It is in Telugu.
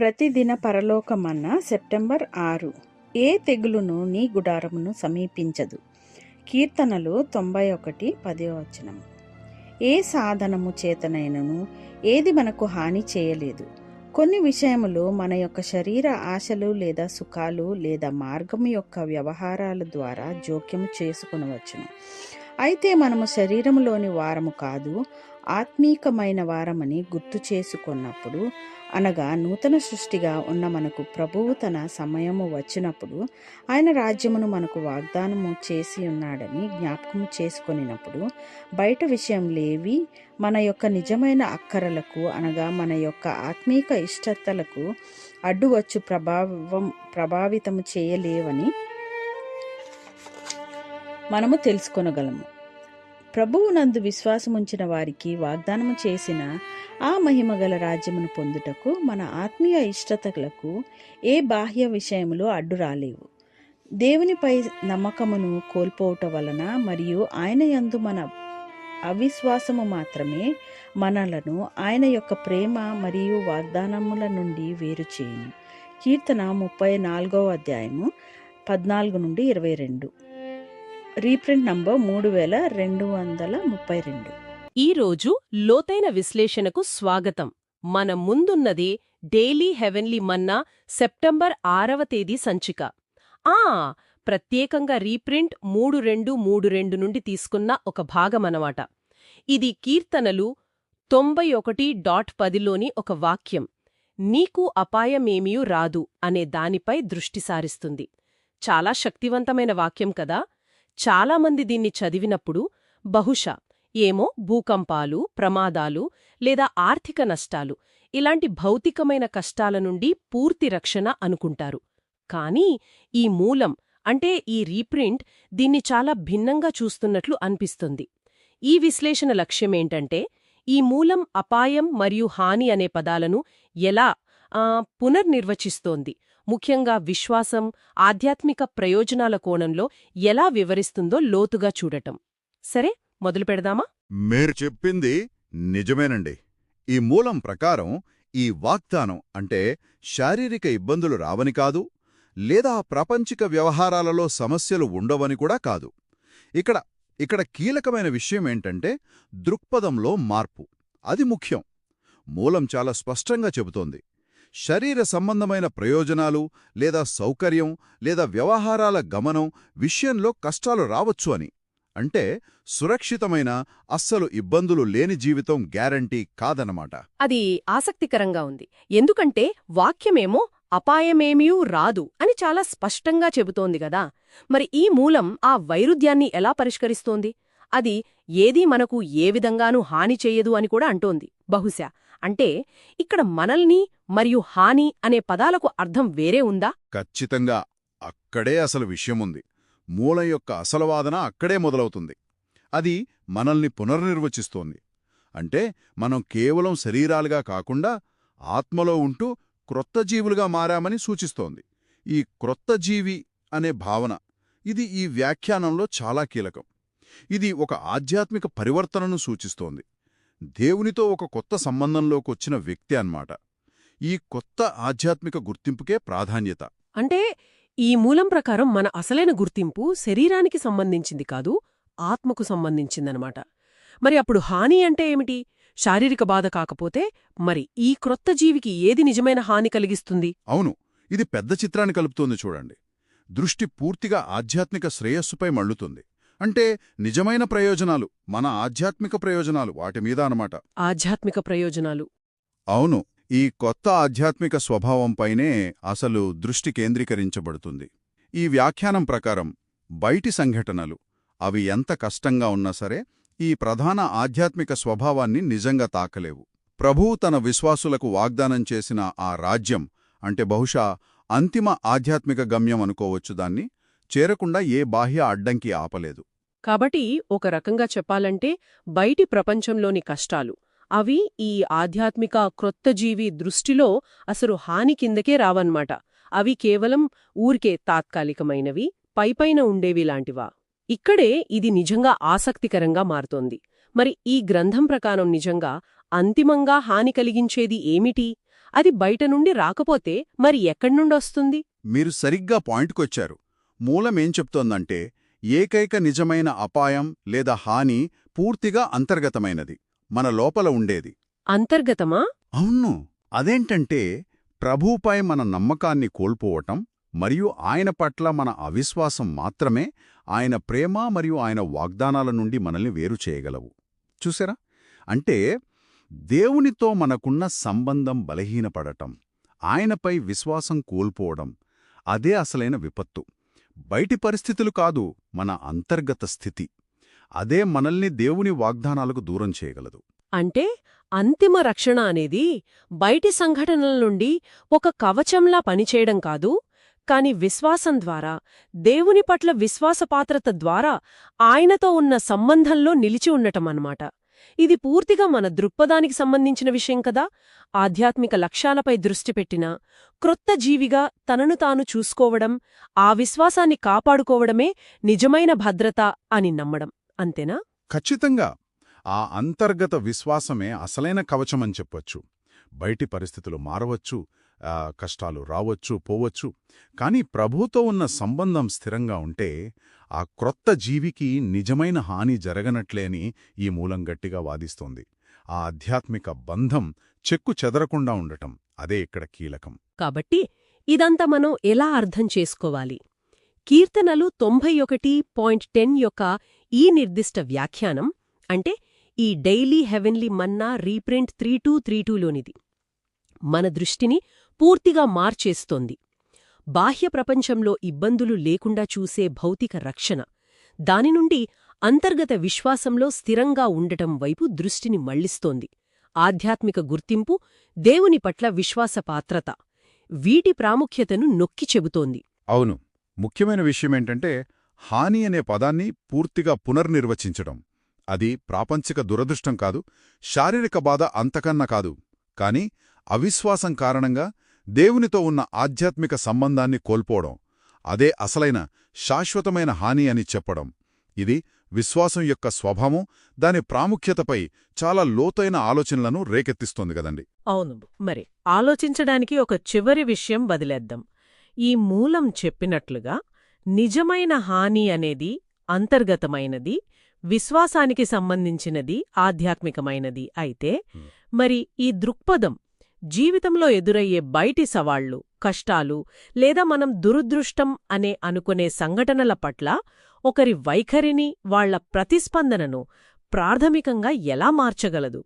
ప్రతిదిన పరలోకమన్న సెప్టెంబర్ ఆరు. ఏ తెగులును నీ గుడారమును సమీపించదు. కీర్తనలు తొంభై ఒకటి పదో వచనం. ఏ సాధనము చేతనైనను ఏది మనకు హాని చేయలేదు. కొన్ని విషయములు మన యొక్క శరీర ఆశలు లేదా సుఖాలు లేదా మార్గము యొక్క వ్యవహారాల ద్వారా జోక్యం చేసుకునవచ్చును. అయితే మనము శరీరంలోని వారము కాదు ఆత్మీకమైన వారమని గుర్తు చేసుకున్నప్పుడు అనగా నూతన సృష్టిగా ఉన్న మనకు ప్రభువు తన సమయము వచ్చినప్పుడు ఆయన రాజ్యమును మనకు వాగ్దానము చేసి ఉన్నాడని జ్ఞాపకం చేసుకొనినప్పుడు బయట విషయం లేవి మన యొక్క నిజమైన అక్కరలకు అనగా మన యొక్క ఆత్మీక ఇష్టతలకు అడ్డువచ్చు ప్రభావం ప్రభావితము చేయలేవని మనము తెలుసుకొనగలము. ప్రభువునందు విశ్వాసముంచిన వారికి వాగ్దానము చేసిన ఆ మహిమగల రాజ్యమును పొందుటకు మన ఆత్మీయ ఇష్టతలకు ఏ బాహ్య విషయములు అడ్డు రాలేవు. దేవునిపై నమ్మకమును కోల్పోవటం వలన మరియు ఆయన యందు మన అవిశ్వాసము మాత్రమే మనలను ఆయన యొక్క ప్రేమ మరియు వాగ్దానముల నుండి వేరు చేయను. కీర్తన ముప్పై నాలుగవ అధ్యాయము పద్నాలుగు నుండి ఇరవై రెండు. రీప్రింట్ నంబర్ మూడు వేల రెండు వందల ముప్పై రెండు. ఈరోజు లోతైన విశ్లేషణకు స్వాగతం. మన ముందున్నది డైలీ హెవెన్లీ మన్నా సెప్టెంబర్ ఆరవ తేదీ సంచిక. ఆ ప్రత్యేకంగా రీప్రింట్ మూడు రెండు మూడు రెండు నుండి తీసుకున్న ఒక భాగమనమాట. ఇది కీర్తనలు తొంభై ఒకటి డాట్ పదిలోని ఒక వాక్యం. నీకు అపాయమేమీయూ రాదు అనే దానిపై దృష్టి సారిస్తుంది. చాలా శక్తివంతమైన వాక్యం కదా? చాలామంది దీన్ని చదివినప్పుడు బహుశా ఏమో భూకంపాలు ప్రమాదాలు లేదా ఆర్థిక నష్టాలు ఇలాంటి భౌతికమైన కష్టాల నుండి పూర్తి రక్షణ అనుకుంటారు. కానీ ఈ మూలం అంటే ఈ రీప్రింట్ దీన్ని చాలా భిన్నంగా చూస్తున్నట్లు అనిపిస్తుంది. ఈ విశ్లేషణ లక్ష్యమేంటంటే ఈ మూలం అపాయం మరియు హాని అనే పదాలను ఎలా పునర్నిర్వచిస్తోంది. ముఖ్యంగా విశ్వాసం ఆధ్యాత్మిక ప్రయోజనాల కోణంలో ఎలా వివరిస్తుందో లోతుగా చూడటం. సరే మొదలు పెడదామా? మీరు చెప్పింది నిజమేనండి. ఈ మూలం ప్రకారం ఈ వాగ్దానం అంటే శారీరక ఇబ్బందులు రావని కాదు లేదా ప్రపంచిక వ్యవహారాలలో సమస్యలు ఉండవని కూడా కాదు. ఇక్కడ ఇక్కడ కీలకమైన విషయమేంటంటే దృక్పథంలో మార్పు. అది ముఖ్యం. మూలం చాలా స్పష్టంగా చెబుతోంది. శరీర సంబంధమైన ప్రయోజనాలు లేదా సౌకర్యం లేదా వ్యవహారాల గమనం విషయంలో కష్టాలు రావచ్చు అని. అంటే సురక్షితమైన అస్సలు ఇబ్బందులు లేని జీవితం గ్యారంటీ కాదనమాట అది ఆసక్తికరంగా ఉంది. ఎందుకంటే వాక్యమేమో అపాయమేమీయూ రాదు అని చాలా స్పష్టంగా చెబుతోంది గదా మరి ఈ మూలం ఆ వైరుధ్యాన్ని ఎలా పరిష్కరిస్తోంది? అది ఏదీ మనకు ఏ విధంగానూ హాని చెయ్యదు అని కూడా అంటోంది. బహుశా అంటే ఇక్కడ మనల్ని మరియు హాని అనే పదాలకు అర్థం వేరే ఉందా? ఖచ్చితంగా. అక్కడే అసలు విషయముంది. మూలం యొక్క అసలు వాదన అక్కడే మొదలవుతుంది. అది మనల్ని పునర్నిర్వచిస్తోంది. అంటే మనం కేవలం శరీరాలుగా కాకుండా ఆత్మలో ఉంటూ క్రొత్త జీవులుగా మారామని సూచిస్తోంది. ఈ క్రొత్త జీవి అనే భావన ఇది ఈ వ్యాఖ్యానంలో చాలా కీలకం. ఇది ఒక ఆధ్యాత్మిక పరివర్తనను సూచిస్తోంది. దేవునితో ఒక కొత్త సంబంధంలోకొచ్చిన వ్యక్తి అన్నమాట. ఈ కొత్త ఆధ్యాత్మిక గుర్తింపుకే ప్రాధాన్యత. అంటే ఈ మూలం ప్రకారం మన అసలైన గుర్తింపు శరీరానికి సంబంధించింది కాదు ఆత్మకు సంబంధించిందనమాట మరి అప్పుడు హాని అంటే ఏమిటి? శారీరక బాధ కాకపోతే మరి ఈ క్రొత్త జీవికి ఏది నిజమైన హాని కలిగిస్తుంది? అవును ఇది పెద్ద చిత్రాన్ని కలుపుతోంది చూడండి. దృష్టి పూర్తిగా ఆధ్యాత్మిక శ్రేయస్సుపై మళ్ళుతుంది. అంటే నిజమైన ప్రయోజనాలు మన ఆధ్యాత్మిక ప్రయోజనాలు వాటి మీద అనమాట ఆధ్యాత్మిక ప్రయోజనాలు. అవును ఈ కొత్త ఆధ్యాత్మిక స్వభావంపైనే అసలు దృష్టి కేంద్రీకరించబడుతుంది. ఈ వ్యాఖ్యానం ప్రకారం బయటి సంఘటనలు అవి ఎంత కష్టంగా ఉన్నా సరే ఈ ప్రధాన ఆధ్యాత్మిక స్వభావాన్ని నిజంగా తాకలేవు. ప్రభువు తన విశ్వాసులకు వాగ్దానం చేసిన ఆ రాజ్యం అంటే బహుశా అంతిమ ఆధ్యాత్మిక గమ్యం అనుకోవచ్చు దాన్ని చేరకుండా ఏ బాహ్య అడ్డంకి ఆపలేదు. కాబట్టి ఒక రకంగా చెప్పాలంటే బయటి ప్రపంచంలోని కష్టాలు. అవి ఈ ఆధ్యాత్మిక క్రొత్త జీవి దృష్టిలో అసలు హాని కిందకే రావన్నమాట. అవి కేవలం ఊరికే తాత్కాలికమైనవి పైపైన ఉండేవి లాంటివా? ఇక్కడే ఇది నిజంగా ఆసక్తికరంగా మారుతోంది. మరి ఈ గ్రంథం ప్రకారం నిజంగా అంతిమంగా హాని కలిగించేది ఏమిటి? అది బయట నుండి రాకపోతే మరి ఎక్కడ్నుండొస్తుంది మీరు సరిగ్గా పాయింట్కొచ్చారు. మూలమేం చెప్తోందంటే ఏకైక నిజమైన అపాయం లేదా హాని పూర్తిగా అంతర్గతమైనది మన లోపల ఉండేది. అంతర్గతమా? అవును. అదేంటంటే ప్రభువుపై మన నమ్మకాన్ని కోల్పోవటం మరియు ఆయన పట్ల మన అవిశ్వాసం మాత్రమే ఆయన ప్రేమ మరియు ఆయన వాగ్దానాల నుండి మనల్ని వేరు చేయగలవు. చూసారా అంటే దేవునితో మనకున్న సంబంధం బలహీనపడటం ఆయనపై విశ్వాసం కోల్పోవడం అదే అసలైన విపత్తు. బయటి పరిస్థితులు కాదు మన అంతర్గత స్థితి. అదే మనల్ని దేవుని వాగ్దానాలకు దూరం చేయగలదు. అంటే అంతిమ రక్షణ అనేది బయటి సంఘటనల నుండి ఒక కవచంలా పనిచేయడం కాదు కాని విశ్వాసం ద్వారా దేవుని పట్ల విశ్వాసపాత్రత ద్వారా ఆయనతో ఉన్న సంబంధంలో నిలిచి ఉండటం అన్నమాట. ఇది పూర్తిగా మన దృక్పథానికి సంబంధించిన విషయం కదా. ఆధ్యాత్మిక లక్ష్యాలపై దృష్టి పెట్టిన క్రొత్త జీవిగా తనను తాను చూసుకోవడం ఆ విశ్వాసాన్ని కాపాడుకోవడమే నిజమైన భద్రత అని నమ్మడం. అంతేనా? ఖచ్చితంగా. ఆ అంతర్గత విశ్వాసమే అసలైన కవచమని చెప్పొచ్చు. బయటి పరిస్థితులు మారవచ్చు కష్టాలు రావచ్చు పోవచ్చు. కాని ప్రభుతో ఉన్న సంబంధం స్థిరంగా ఉంటే ఆ క్రొత్త జీవికి నిజమైన హాని జరగనట్లేని ఈ మూలం గట్టిగా వాదిస్తోంది. ఆ ఆధ్యాత్మిక బంధం చెక్కు చెదరకుండా ఉండటం అదే ఇక్కడ కీలకం. కాబట్టి ఇదంతా మనం ఎలా అర్థం చేసుకోవాలి? కీర్తనలు తొంభై ఒకటి పాయింట్ టెన్ యొక్క ఈ నిర్దిష్ట వ్యాఖ్యానం అంటే ఈ daily heavenly manna reprint three two three టూలోనిది. మన దృష్టిని పూర్తిగా మార్చేస్తోంది. బాహ్య ప్రపంచంలో ఇబ్బందులు లేకుండా చూసే భౌతిక రక్షణ. దాని నుండి అంతర్గత విశ్వాసంలో స్థిరంగా ఉండటం వైపు దృష్టిని మళ్ళిస్తోంది ఆధ్యాత్మిక గుర్తింపు దేవుని పట్ల విశ్వాసపాత్రత వీటి ప్రాముఖ్యతను నొక్కి చెబుతోంది. అవును. ముఖ్యమైన విషయమేంటంటే హాని అనే పదాన్ని పూర్తిగా పునర్నిర్వచించడం. అది ప్రాపంచిక దురదృష్టం కాదు శారీరక బాధ అంతకన్నా కాదు. కాని అవిశ్వాసం కారణంగా దేవునితో ఉన్న ఆధ్యాత్మిక సంబంధాన్ని కోల్పోవడం అదే అసలైన శాశ్వతమైన హాని అని చెప్పడం. ఇది విశ్వాసం యొక్క స్వభావం దాని ప్రాముఖ్యతపై చాలా లోతైన ఆలోచనలను రేకెత్తిస్తోంది కదండి. అవును. మరి ఆలోచించడానికి ఒక చివరి విషయం వదిలేద్దాం. ఈ మూలం చెప్పినట్లుగా నిజమైన హాని అనేది అంతర్గతమైనది విశ్వాసానికి సంబంధించినది ఆధ్యాత్మికమైనది అయితే మరి ఈ దృక్పథం జీవితంలో ఎదురయ్యే బయటి సవాళ్ళు కష్టాలు లేదా మనం దురదృష్టం అనే అనుకునే సంఘటనల పట్ల ఒకరి వైఖరిని వాళ్ళ ప్రతిస్పందనను ప్రాథమికంగా ఎలా మార్చగలదు?